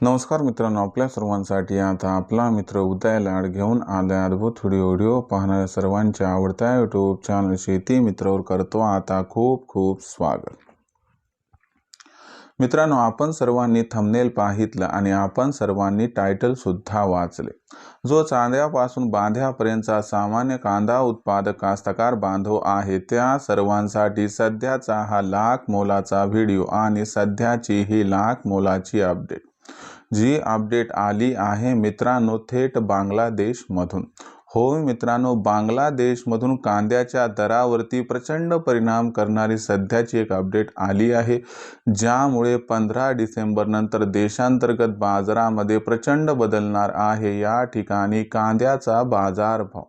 नमस्कार मित्रांनो आपल्या सर्वांसाठी आता आपला मित्र उदय लाड घेऊन आला अद्भुत व्हिडिओ व्हिडिओ पाहणाऱ्या सर्वांच्या आवडत्या यूट्यूब चॅनल शेती मित्रवर करतो आता खूप खूप स्वागत. मित्रांनो आपण सर्वांनी थंबनेल पाहितलं आणि आपण सर्वांनी टायटल सुद्धा वाचले. जो चांद्यापासून बांध्यापर्यंतचा सामान्य कांदा उत्पादक कास्तकार बांधव आहे त्या सर्वांसाठी सध्याचा हा लाख मोलाचा व्हिडिओ आणि सध्याची ही लाख मोलाची अपडेट जी अपडेट आली आहे मित्रांनो थेट बांगलादेशमधून. हो मित्रांनो बांगलादेशमधून कांद्याच्या दरावरती प्रचंड परिणाम करणारी सध्याची एक अपडेट आली आहे ज्यामुळे पंधरा डिसेंबरनंतर देशांतर्गत बाजारामध्ये प्रचंड बदलणार आहे. या ठिकाणी कांद्याचा बाजारभाव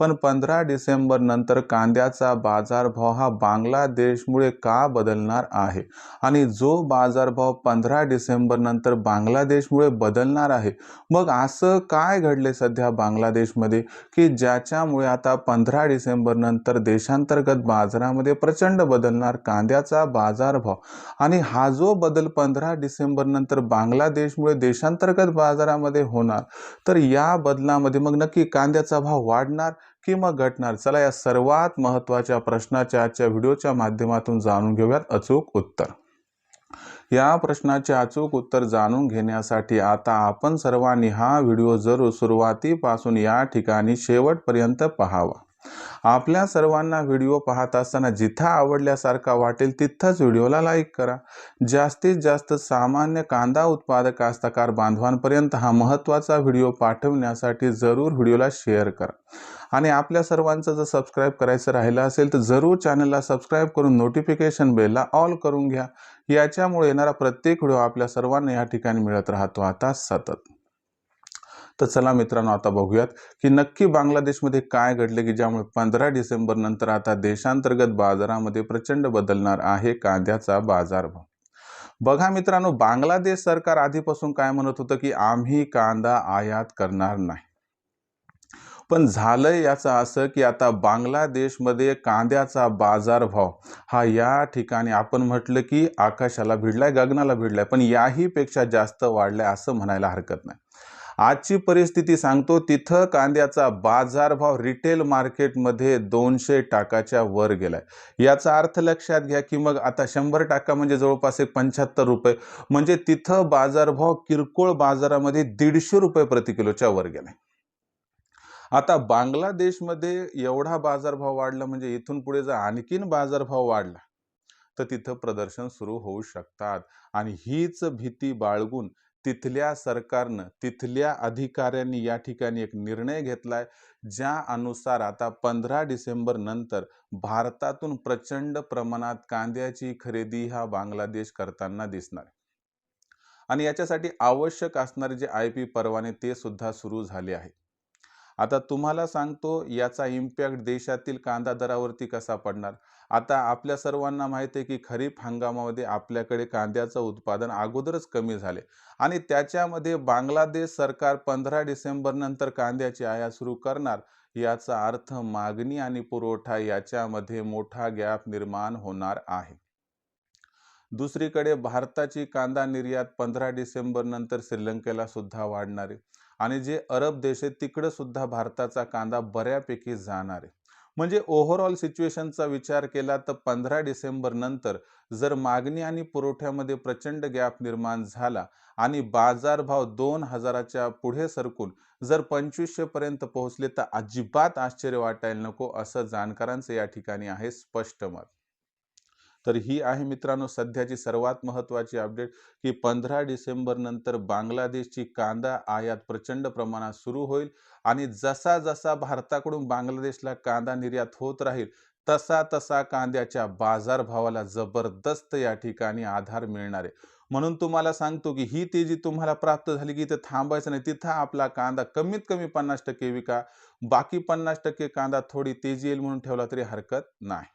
पण पंधरा डिसेंबर नंतर कांद्याचा बाजारभाव हा बांगलादेशमुळे का बदलणार आहे? आणि जो बाजारभाव पंधरा डिसेंबर नंतर बांगलादेशमुळे बदलणार आहे मग असं काय घडले सध्या बांगलादेशमध्ये? की ज्याच्यामुळे आता पंधरा डिसेंबर नंतर देशांतर्गत बाजारामध्ये प्रचंड बदलणार कांद्याचा बाजारभाव? आणि हा जो बदल पंधरा डिसेंबर नंतर बांगलादेशमुळे देशांतर्गत बाजारामध्ये होणार तर या बदलामध्ये मग नक्की कांद्याचा भाव वाढणार? की मग घटणार. चला या सर्वात महत्त्वाच्या प्रश्नाच्या आजच्या व्हिडिओच्या माध्यमातून जाणून घेऊयात अचूक उत्तर. या प्रश्नाचे अचूक उत्तर जाणून घेण्यासाठी आता आपण सर्वांनी हा व्हिडिओ जरूर सुरुवातीपासून या ठिकाणी शेवटपर्यंत पाहावा. आपल्या सर्वांना व्हिडिओ पाहत असताना जिथं आवडल्यासारखा वाटेल तिथंच व्हिडिओला लाईक करा. जास्तीत जास्त सामान्य कांदा उत्पादक कास्तकार बांधवांपर्यंत हा महत्त्वाचा व्हिडिओ पाठवण्यासाठी जरूर व्हिडिओला शेअर करा. आणि आपल्या सर्वांचं जर सबस्क्राईब करायचं राहिलं असेल तर जरूर चॅनलला सबस्क्राईब करून नोटिफिकेशन बेलला ऑल करून घ्या. याच्यामुळे येणारा प्रत्येक व्हिडिओ आपल्या सर्वांना या ठिकाणी मिळत राहतो. आता सतत. तर चला मित्रांनो आता बघूयात की नक्की बांगलादेशमध्ये काय घडले की ज्यामुळे पंधरा डिसेंबर नंतर आता देशांतर्गत बाजारामध्ये प्रचंड बदलणार आहे कांद्याचा बाजारभाव. बघा मित्रांनो बांगलादेश सरकार आधीपासून काय म्हणत होतं की आम्ही कांदा आयात करणार नाही. पण झालंय याचं असं की आता बांगलादेशमध्ये कांद्याचा बाजारभाव हा या ठिकाणी आपण म्हटलं की आकाशाला भिडलाय गगनाला भिडलाय पण याहीपेक्षा जास्त वाढलाय असं म्हणायला हरकत नाही. आजची परिस्थिती सांगतो तिथं कांद्याचा बाजारभाव रिटेल मार्केटमध्ये दोनशे टाकाच्या वर गेलाय. याचा अर्थ लक्षात घ्या की मग आता शंभर टाका म्हणजे जवळपास एक पंच्याहत्तर रुपये म्हणजे तिथं बाजारभाव किरकोळ बाजारामध्ये दीडशे रुपये प्रति किलोच्या वर गेलाय. आता बांगलादेशमध्ये एवढा बाजारभाव वाढला म्हणजे इथून पुढे जर आणखीन बाजारभाव वाढला तर तिथं प्रदर्शन सुरू होऊ शकतात. आणि हीच भीती बाळगून तिथल्या सरकारनं तिथल्या अधिकाऱ्यांनी या ठिकाणी एक निर्णय घेतलाय ज्या अनुसार आता पंधरा डिसेंबर नंतर भारतातून प्रचंड प्रमाणात कांद्याची खरेदी हा बांगलादेश करताना दिसणार आणि याच्यासाठी आवश्यक असणारे जे आय पी परवाने ते सुद्धा सुरू झाले आहे आता तुम्हाला सांगतो याचा इम्पॅक्ट देशातील कांदा दरावरती कसा पडणार? आता आपल्या सर्वांना माहिती आहे की खरीप हंगामामध्ये आपल्याकडे कांद्याचं उत्पादन अगोदरच कमी झाले. आणि त्याच्यामध्ये बांगलादेश सरकार पंधरा डिसेंबर नंतर कांद्याची आयात सुरू करणार याचा अर्थ मागणी आणि पुरवठा याच्यामध्ये मोठा गॅप निर्माण होणार आहे. दुसरीकडे भारताची कांदा निर्यात पंधरा डिसेंबर नंतर श्रीलंकेला सुद्धा वाढणार आहे. आणि जे अरब देश आहेत तिकडं सुद्धा भारताचा कांदा बऱ्यापैकी जाणार आहे. म्हणजे ओव्हरऑल सिच्युएशनचा विचार केला तर पंधरा डिसेंबर नंतर जर मागणी आणि पुरवठ्यामध्ये प्रचंड गॅप निर्माण झाला आणि बाजारभाव दोन हजाराच्या पुढे सरकून जर पंचवीसशे पर्यंत पोहोचले तर अजिबात आश्चर्य वाटायला नको असं जाणकारांचं या ठिकाणी आहे स्पष्ट मत. तर ही आहे मित्रांनो सध्याची सर्वात महत्त्वाची अपडेट की पंधरा डिसेंबरनंतर बांगलादेशची कांदा आयात प्रचंड प्रमाणात सुरू होईल आणि जसा जसा भारताकडून बांगलादेशला कांदा निर्यात होत राहील तसा तसा कांद्याच्या बाजारभावाला जबरदस्त या ठिकाणी आधार मिळणार आहे. म्हणून तुम्हाला सांगतो की ही तेजी तुम्हाला प्राप्त झाली की इथं थांबायचं नाही तिथं आपला कांदा कमीत कमी पन्नास टक्के विका बाकी पन्नास टक्के कांदा थोडी तेजी येईल म्हणून ठेवला तरी हरकत नाही.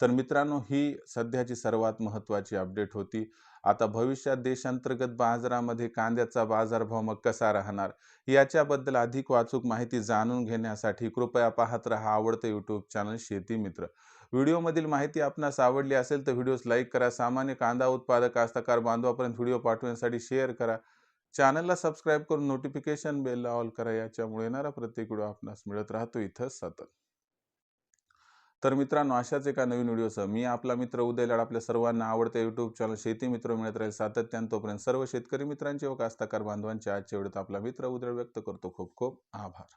तर मित्रांनो ही सध्याची सर्वात महत्त्वाची अपडेट होती. आता भविष्यात देशांतर्गत बाजारामध्ये कांद्याचा बाजारभाव मग कसा राहणार? याच्याबद्दल अधिक वाचूक माहिती जाणून घेण्यासाठी कृपया पाहत रहा आवडतं यूट्यूब चॅनल शेती मित्र. व्हिडिओमधील माहिती आपणास आवडली असेल तर व्हिडिओज लाईक करा सामान्य कांदा उत्पादक कास्तकार बांधवापर्यंत व्हिडिओ पाठवण्यासाठी शेअर करा. चॅनलला सबस्क्राईब करून नोटिफिकेशन बेलला ऑल करा याच्यामुळे येणारा प्रत्येक व्हिडिओ आपणास मिळत राहतो. इथं सतत. तर मित्रांनो अशाच एका नवीन व्हिडिओसह मी आपला मित्र उदय लाड आपल्या सर्वांना आवडते यूट्यूब चॅनल शेती मित्र मिळत राहील सातत्यानं तोपर्यंत सर्व शेतकरी मित्रांचे व कास्तकार बांधवांचे आजच्या व्हिडिओत आपला मित्र उदय व्यक्त करतो. खूप खूप आभार.